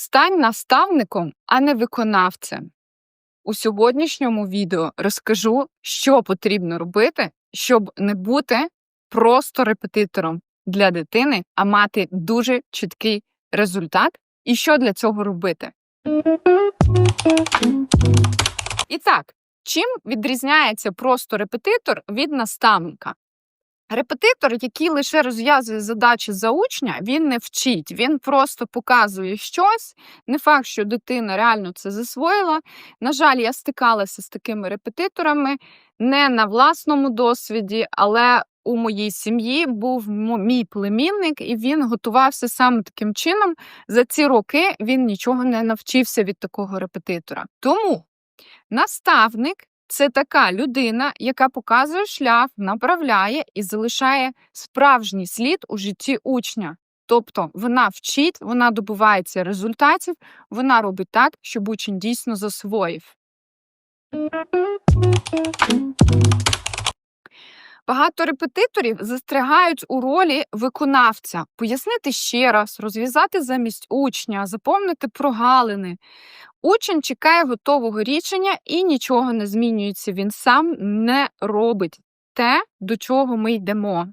Стань наставником, а не виконавцем. У сьогоднішньому відео розкажу, що потрібно робити, щоб не бути просто репетитором для дитини, а мати дуже чіткий результат, і що для цього робити. І так, чим відрізняється просто репетитор від наставника? Репетитор, який лише розв'язує задачі за учня, він не вчить, він просто показує щось. Не факт, що дитина реально це засвоїла. На жаль, я стикалася з такими репетиторами не на власному досвіді, але у моїй сім'ї був мій племінник, і він готувався саме таким чином. За ці роки він нічого не навчився від такого репетитора. Тому наставник це така людина, яка показує шлях, направляє і залишає справжній слід у житті учня. Тобто вона вчить, вона добивається результатів, вона робить так, щоб учень дійсно засвоїв. Багато репетиторів застрягають у ролі виконавця, пояснити ще раз, розв'язати замість учня, заповнити прогалини. Учень чекає готового рішення і нічого не змінюється. Він сам не робить те, до чого ми йдемо.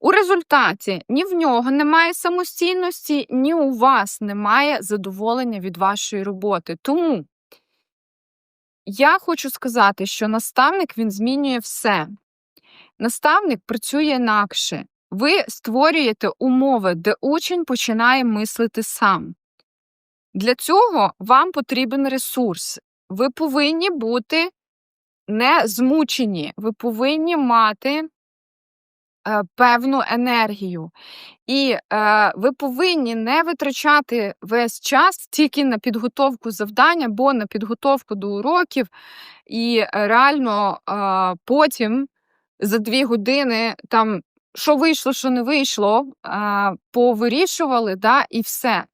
У результаті ні в нього немає самостійності, ні у вас немає задоволення від вашої роботи. Тому я хочу сказати, що наставник він змінює все. Наставник працює інакше. Ви створюєте умови, де учень починає мислити сам. Для цього вам потрібен ресурс. Ви повинні бути не змучені, ви повинні мати е, певну енергію. І е, ви повинні не витрачати весь час тільки на підготовку завдань або на підготовку до уроків, і реально е, потім за дві години там що вийшло, що не вийшло, е, повирішували, да, і все.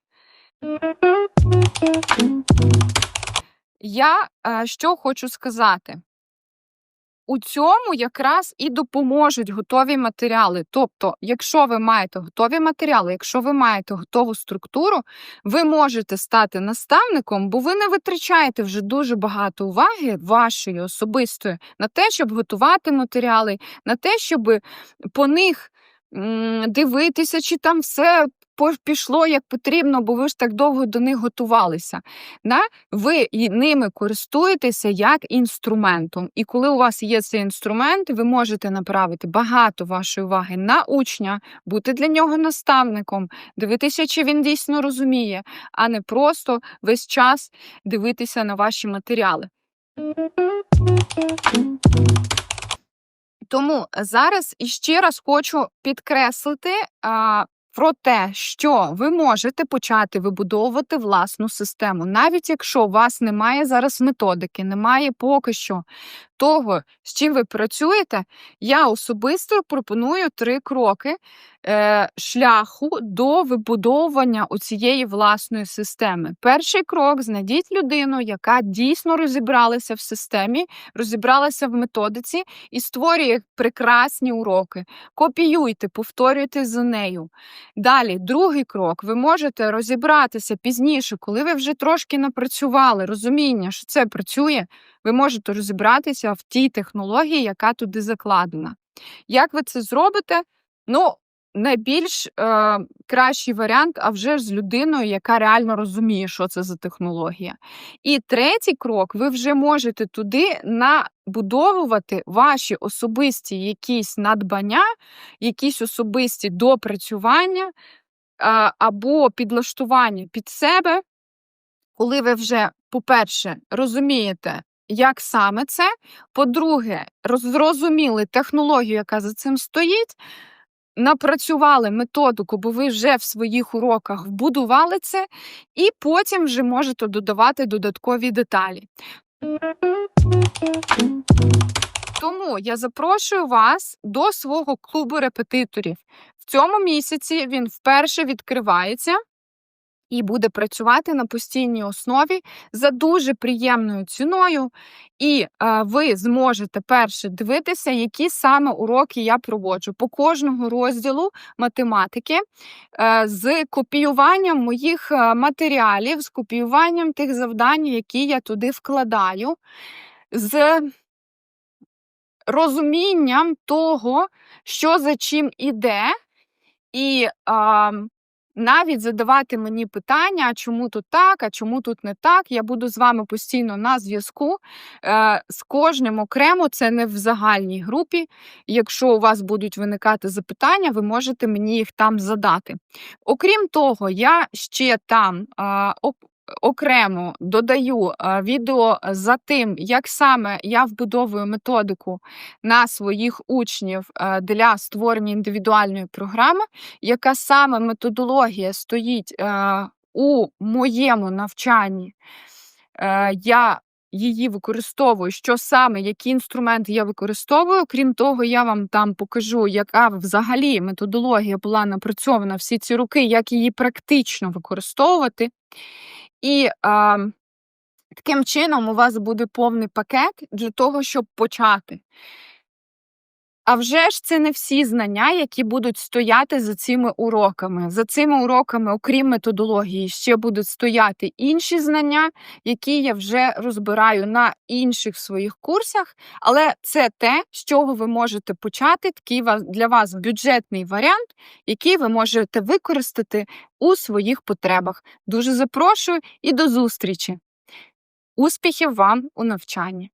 Я е, що хочу сказати. У цьому якраз і допоможуть готові матеріали. Тобто, якщо ви маєте готові матеріали, якщо ви маєте готову структуру, ви можете стати наставником, бо ви не витрачаєте вже дуже багато уваги вашої особистої на те, щоб готувати матеріали, на те, щоб по них дивитися, чи там все пішло як потрібно, бо ви ж так довго до них готувалися. Да? Ви ними користуєтеся як інструментом. І коли у вас є цей інструмент, ви можете направити багато вашої уваги на учня, бути для нього наставником, дивитися, чи він дійсно розуміє, а не просто весь час дивитися на ваші матеріали. Тому зараз іще раз хочу підкреслити про те, що ви можете почати вибудовувати власну систему, навіть якщо у вас немає зараз методики, немає поки що того, з чим ви працюєте, я особисто пропоную три кроки е, шляху до вибудовування цієї власної системи. Перший крок знайдіть людину, яка дійсно розібралася в системі, розібралася в методиці і створює прекрасні уроки. Копіюйте, повторюйте за нею. Далі, другий крок. Ви можете розібратися пізніше, коли ви вже трошки напрацювали розуміння, що це працює. Ви можете розібратися в тій технології, яка туди закладена. Як ви це зробите? Ну, найбільш е, кращий варіант, а вже з людиною, яка реально розуміє, що це за технологія. І третій крок, ви вже можете туди набудовувати ваші особисті якісь надбання, якісь особисті допрацювання е, або підлаштування під себе, коли ви вже, по-перше, розумієте, як саме це. По-друге, зрозуміли технологію, яка за цим стоїть, напрацювали методику, бо ви вже в своїх уроках вбудували це, і потім вже можете додавати додаткові деталі. Тому я запрошую вас до свого клубу репетиторів. В цьому місяці він вперше відкривається. І буде працювати на постійній основі за дуже приємною ціною. І е, ви зможете перше дивитися, які саме уроки я проводжу по кожному розділу математики е, з копіюванням моїх е, матеріалів, з копіюванням тих завдань, які я туди вкладаю, з розумінням того, що за чим іде, і а, навіть задавати мені питання, а чому тут так, а чому тут не так. Я буду з вами постійно на зв'язку. Е, з кожним окремо, це не в загальній групі. Якщо у вас будуть виникати запитання, ви можете мені їх там задати. Окрім того, я ще там окремо додаю відео за тим, як саме я вбудовую методику на своїх учнів е, для створення індивідуальної програми, яка саме методологія стоїть е, у моєму навчанні. Е, Я її використовую, що саме, які інструменти я використовую. Крім того, я вам там покажу, яка взагалі методологія була напрацьована всі ці роки, як її практично використовувати. І а, таким чином у вас буде повний пакет для того, щоб почати. А вже ж це не всі знання, які будуть стояти за цими уроками. За цими уроками, окрім методології, ще будуть стояти інші знання, які я вже розбираю на інших своїх курсах. Але це те, з чого ви можете почати, такий для вас бюджетний варіант, який ви можете використати у своїх потребах. Дуже запрошую і до зустрічі! Успіхів вам у навчанні!